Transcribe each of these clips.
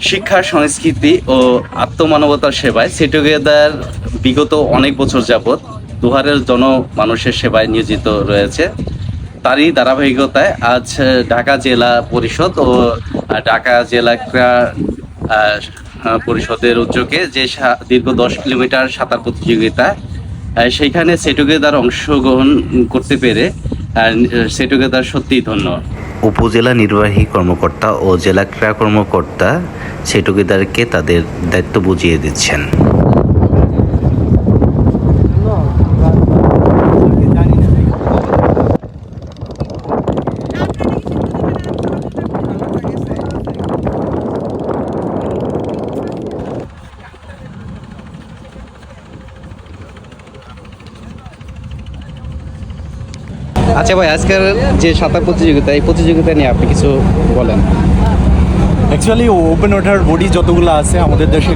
শিক্ষা, সংস্কৃতি ও আত্মমানবতার সেবায় সেটুগেদার বিগত অনেক বছর যাবৎ দুহারের জন মানুষের সেবায় নিয়োজিত রয়েছে। তারই ধারাবাহিকতায় আজ ঢাকা জেলা পরিষদ ও ঢাকা জেলা পরিষদের উদ্যোগে যে দীর্ঘ দশ কিলোমিটার সাঁতার প্রতিযোগিতা সেইখানে সেটুগেদার অংশগ্রহণ করতে পেরে সেটুগেদার সত্যিই ধন্য। উপজেলা নির্বাহী কর্মকর্তা ও জেলা ক্রীড়া কর্মকর্তা সেটুকিদারকে তাদের দায়িত্ব বুঝিয়ে দিচ্ছেন। আচ্ছা ভাই, আজকের যে সাঁতার প্রতিযোগিতা, এই প্রতিযোগিতা নিয়ে আপনি কিছু বলেন। অ্যাকচুয়ালি ওপেন ওয়াটার বডি যতগুলো আছে আমাদের দেশে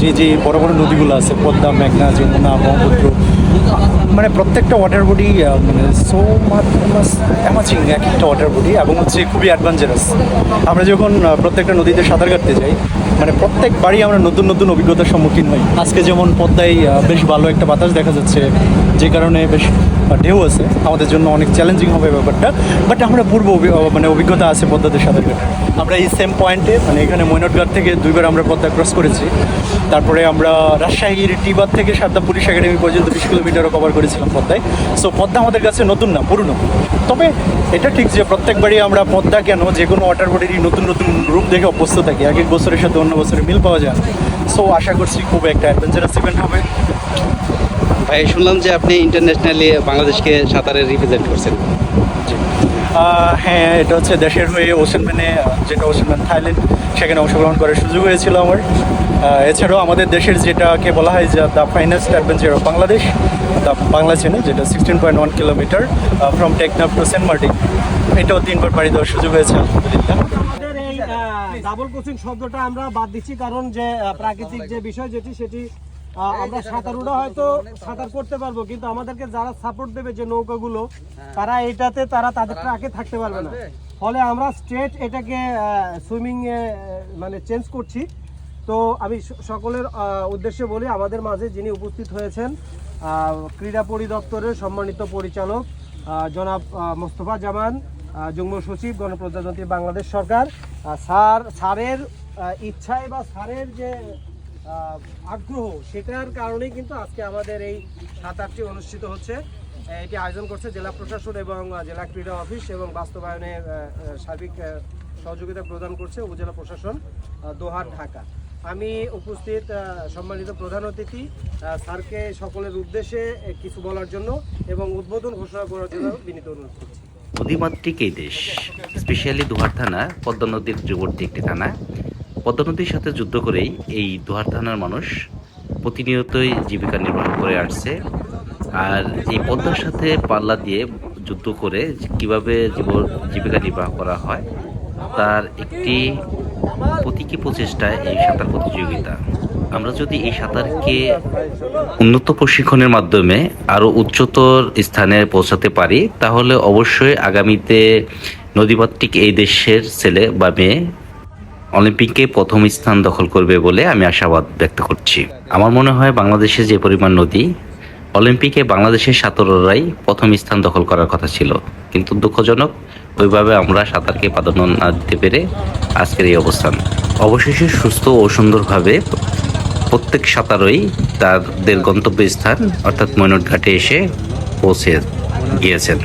যে যে বড় বড় নদীগুলো আছে, পদ্মা, মেঘনা, যমুনা, ব্রহ্মপুত্র মানে প্রত্যেকটা ওয়াটার বডি মানে সো মাছ অ্যামাচিং এক একটা ওয়াটার বডি এবং হচ্ছে খুবই অ্যাডভেঞ্চারাস আমরা যখন প্রত্যেকটা নদীতে সাঁতার কাটতে যাই মানে প্রত্যেকবারই আমরা নতুন নতুন অভিজ্ঞতার সম্মুখীন হই। আজকে যেমন পদ্মায় বেশ ভালো একটা বাতাস দেখা যাচ্ছে, যে কারণে বেশ ঢেউ আছে, আমাদের জন্য অনেক চ্যালেঞ্জিং হবে ব্যাপারটা বাট আমরা পূর্ব মানে অভিজ্ঞতা আছে পদ্মাতে সাঁতার কাটার। আমরা এই সেম পয়েন্টে মানে এখানে মৈনটঘাট থেকে দুইবার আমরা পদ্মা ক্রস করেছি। তারপরে আমরা রাজশাহীর টিবার থেকে সারদা পুলিশ একাডেমি পর্যন্ত বিশ কিলোমিটারও কভার করেছিলাম পদ্মায়। সো পদ্মা আমাদের কাছে নতুন না, পুরনো। তবে এটা ঠিক যে প্রত্যেকবারই আমরা পদ্মা কেন, যে কোনো ওয়াটার বডিরই নতুন নতুন রূপ দেখে অভ্যস্ত থাকি। এক এক বছরের সাথে অন্য বছরের মিল পাওয়া যায় সো আশা করছি খুব একটা অ্যাডভেঞ্চারাস ইভেন্ট হবে। ভাই, শুনলাম যে আপনি ইন্টারন্যাশনালি বাংলাদেশকে সাঁতারে রিপ্রেজেন্ট করছেন। হ্যাঁ এটা হচ্ছে দেশের হয়ে ওশেনম্যানে যেটা ওশেনম্যান থাইল্যান্ড, সেখানে অংশগ্রহণ করার সুযোগ হয়েছিল আমার। এছাড়াও আমাদের দেশের যেটাকে বলা হয় যে the finest adventure of Bangladesh, the Bangla চেনে, যেটা sixteen point one kilometre from Teknaf to Saint Martin এটাও তিনবার পাড়ি দেওয়ার সুযোগ হয়েছে, আলহামদুলিল্লাহ। ডাবল কোচিং শব্দটা আমরা বাদ দিচ্ছি, কারণ যে প্রাকৃতিক যে বিষয় যেটি, সেটি আমরা সাঁতারুরা হয়তো সাঁতার করতে পারব কিন্তু আমাদেরকে যারা সাপোর্ট দেবে যে নৌকাগুলো তারা এটাতে তারা তাদের ট্রাকে থাকতে পারবে না। ফলে আমরা স্ট্রেট এটাকে সুইমিং মানে চেঞ্জ করছি। তো আমি সকলের উদ্দেশ্যে বলি আমাদের মাঝে যিনি উপস্থিত হয়েছেন ক্রীড়া পরিদপ্তরের সম্মানিত পরিচালক জনাব মোস্তফা জামান যুগ্ম সচিব গণপ্রজাতন্ত্রী বাংলাদেশ সরকার। স্যার স্যারের ইচ্ছায় বা স্যারের যে আগ্রহ, সেটার কারণেই কিন্তু আজকে আমাদের এই সাঁতারটি অনুষ্ঠিত হচ্ছে। এটি আয়োজন করছে জেলা প্রশাসন এবং জেলা ক্রীড়া অফিস এবং বাস্তবায়নে সার্বিক সহযোগিতা প্রদান করছে উপজেলা প্রশাসন দোহার, ঢাকা। আমি উপস্থিত সম্মানিত প্রধান অতিথি স্যারকে সকলের উদ্দেশ্যে কিছু বলার জন্য এবং উদ্বোধন ঘোষণা করার জন্য বিনীত অনুরোধ করছি। নদীমাতৃক এই দেশ, স্পেশালি দুহার থানা, পদ্মা নদীর তীরবর্তী একটি থানা পদ্মা সাথে যুদ্ধ করেই এই দুহার থানার মানুষ প্রতিনিয়তই জীবিকা নির্বাহ করে আসছে। আর এই পদ্মার সাথে পাল্লা দিয়ে যুদ্ধ করে কীভাবে জীব, জীবিকা নির্বাহ করা হয়, তার একটি প্রতীকী প্রচেষ্টায় এই সাঁতার প্রতিযোগিতা। আমরা যদি এই সাঁতারকে উন্নত প্রশিক্ষণের মাধ্যমে আরও উচ্চতর স্থানে পৌঁছাতে পারি, তাহলে অবশ্যই আগামীতে নদীমাতৃক এই দেশের ছেলে বা মেয়ে অলিম্পিকে প্রথম স্থান দখল করবে বলে আমি আশাবাদ ব্যক্ত করছি। আমার মনে হয় বাংলাদেশে যে পরিমাণ নদী, অলিম্পিকে বাংলাদেশের সাঁতাররাই প্রথম স্থান দখল করার কথা ছিল। কিন্তু দুঃখজনক, ওইভাবে আমরা সাঁতারকে প্রাধান্য না দিতে পেরে আজকের এই অবস্থান। অবশেষে সুস্থ ও সুন্দরভাবে প্রত্যেক সাঁতারই তাদের গন্তব্যস্থান, অর্থাৎ ময়নট ঘাটে এসে পৌঁছে গিয়েছেন।